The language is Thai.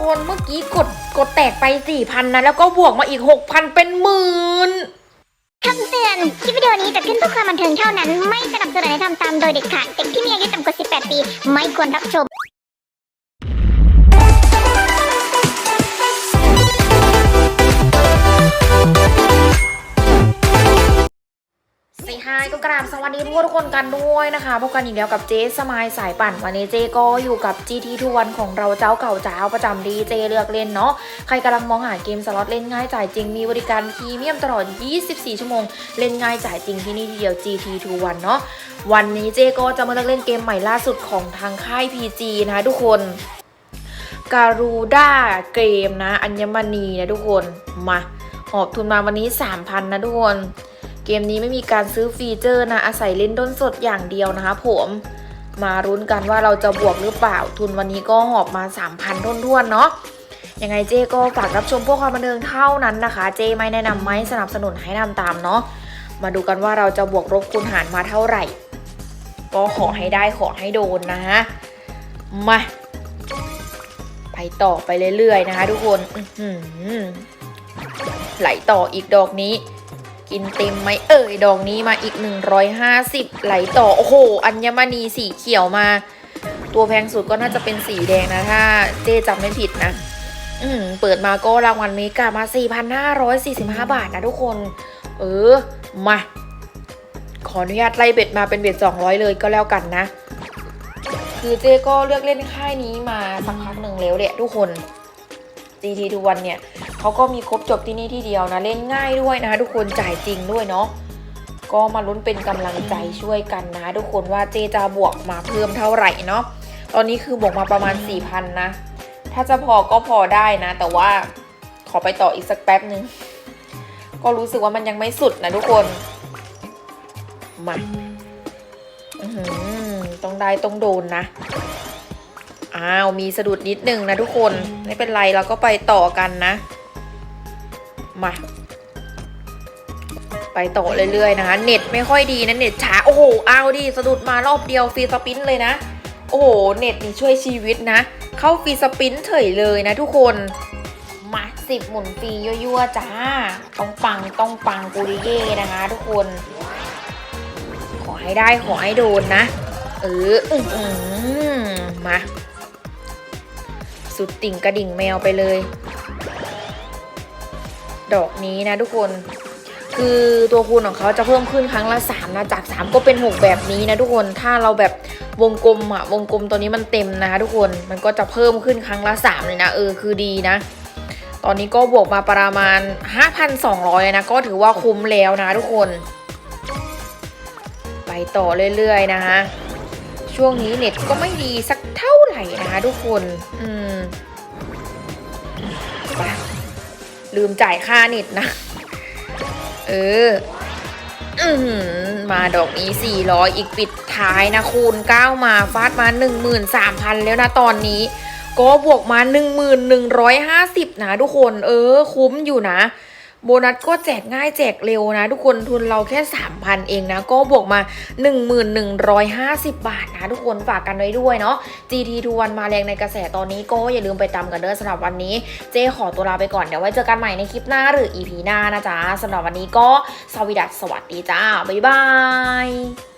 คนเมื่อกี้กดกดแตกไปสี่พันนะ แล้วก็บวกมาอีกหกพันเป็นหมื่นคำเตือน คลิปวิดีโอนี้จัดขึ้นเพื่อความบันเทิงเท่านั้น ไม่สนับสนุนให้ทำตามโดยเด็ดขาด เด็กที่มีอายุต่ำกว่า 18 ปี ไม่ควรรับชม สีไฮก็กราบสวัสดีทุกคนกันด้วยนะคะพบกันอีกแล้วกับเจ๊สมายสายปั่นวันนี้เจ๊ก็อยู่กับ GT ทวนของเราเจ้าเก่าเจ้าประจำดีเจเลือกเล่นเนาะใครกำลังมองหาเกมสล็อตเล่นง่ายจ่ายจริงมีบริการพรีเมียมตลอด 24 ชั่วโมง เล่นง่ายจ่ายจริงที่นี่ทีเดียว GT ทวนเนาะวันนี้เจ๊ก็จะมาเลือกเล่นเกมใหม่ล่าสุดของทางค่าย PG นะคะทุกคนการูด้าเกมนะอัญมณีนะทุกคนมาหอบทุนมาวันนี้ 3,000 นะทุกคน เกมนี้ไม่มีการซื้อฟีเจอร์นะ อาศัยเล่นด้นสดอย่างเดียวนะคะผมมารุ้นกันว่าเราจะบวกหรือเปล่า ทุนวันนี้ก็หอบมา 3,000ท้วนเนาะยังไงเจ๊ก็ฝากรับชมพวกความบันเทิงเท่านั้นนะคะ เจ๊ไม่แนะนำไม่สนับสนุนให้ทำตามเนาะมาดูกันว่าเราจะบวกลบคูณหารมาเท่าไหร่ ก็ขอให้ได้ขอให้โดนนะมาไปต่อไปเรื่อยๆนะคะ ทุกคนไหลต่ออีกดอกนี้ กินเต็มไหมเอ่ยดอกนี้มาอีก 150 ไหลต่อ โอ้โห อัญมณีสีเขียวมา ตัวแพงสุดก็น่าจะเป็นสีแดงนะ ถ้าเจ๊จำไม่ผิดนะ อืมเปิดมาก็รางวัลเมกามา 4,545 บาทนะทุกคน เออ มา ขออนุญาตไล่เบ็ดมาเป็นเบ็ด200 เลยก็แล้วกันนะ คือเจ๊ก็เลือกเล่นค่ายนี้มาสักพักหนึ่งแล้วแหละทุกคน GT ทุกวันเนี่ย เขาก็มีครบจบที่นี่ที่เดียวนะเล่นง่ายด้วยนะคะทุกคนจ่ายจริงด้วยเนาะก็มาลุ้นเป็นกำลังใจช่วยกันนะทุกคนว่าเจจะบวกมาเพิ่มเท่าไหร่เนาะตอนนี้คือบวกมาประมาณ4,000นนะ ถ้าจะพอก็พอได้นะ แต่ว่าขอไปต่ออีกสักแป๊บหนึ่งก็รู้สึกว่ามันยังไม่สุดนะทุกคน มาต้องได้ต้องโดนนะ อ้าว มีสะดุดนิดนึงนะทุกคน ไม่เป็นไรเราก็ไปต่อกันนะ มา ไปต่อเรื่อยๆนะคะ เน็ตไม่ค่อยดีนะ เน็ตช้า โอ้โห เอาดิสะดุดมารอบเดียวฟรีสปินเลยนะ โอ้โห เน็ตนี่ช่วยชีวิตนะ เข้าฟรีสปินเฉยเลยนะทุกคนมาสิบหมุนฟรียั่วๆจ้า ต้องปังต้องปังปูริเย่นะคะ ทุกคน ขอให้ได้ขอให้โดนนะ เอออือหือมา สุดติ่งกระดิ่งแมวไปเลย ดอกนี้นะทุกคนคือตัวคูณของเขาจะเพิ่มขึ้นครั้งละ3นะจาก 3 ก็เป็น 6 แบบนี้นะทุกคนถ้าเราแบบวงกลมอะวงกลมตัวนี้มันเต็มนะคะทุกคนมันก็จะเพิ่มขึ้นครั้งละ 3 เลยนะเออคือดีนะ ตอนนี้ก็บวกมาประมาณ 5,200เลยนะก็ถือว่าคุ้มแล้วนะทุกคน ไปต่อเรื่อยๆนะคะช่วงนี้เน็ตก็ไม่ดีสักเท่าไหร่นะคะทุกคน อืมไป ลืมจ่ายค่าเน็ตนะ เออมาดอกนี้ 400 อีกปิดท้ายนะคูณ 9 มาฟาดมา 13,000 แล้วนะตอนนี้ ก็บวกมา 1,150 นะทุกคน เออ คุ้มอยู่นะ โบนัสก็แจกง่ายแจกเร็วนะ ทุกคนทุนเราแค่ 3,000 เองนะ ก็บวกมา 1150 บาทนะ ทุกคนฝากกันไว้ด้วยเนาะ GT ทุวันมาแรงในกระแสตอนนี้ก็อย่าลืมไปตามกันเด้อสำหรับวันนี้ เจ๊ขอตัวลาไปก่อน เดี๋ยวไว้เจอกันใหม่ในคลิปหน้าหรือ EP หน้านะจ๊ะสำหรับวันนี้ก็สวัสดีสวัสดีจ้าบ๊ายบาย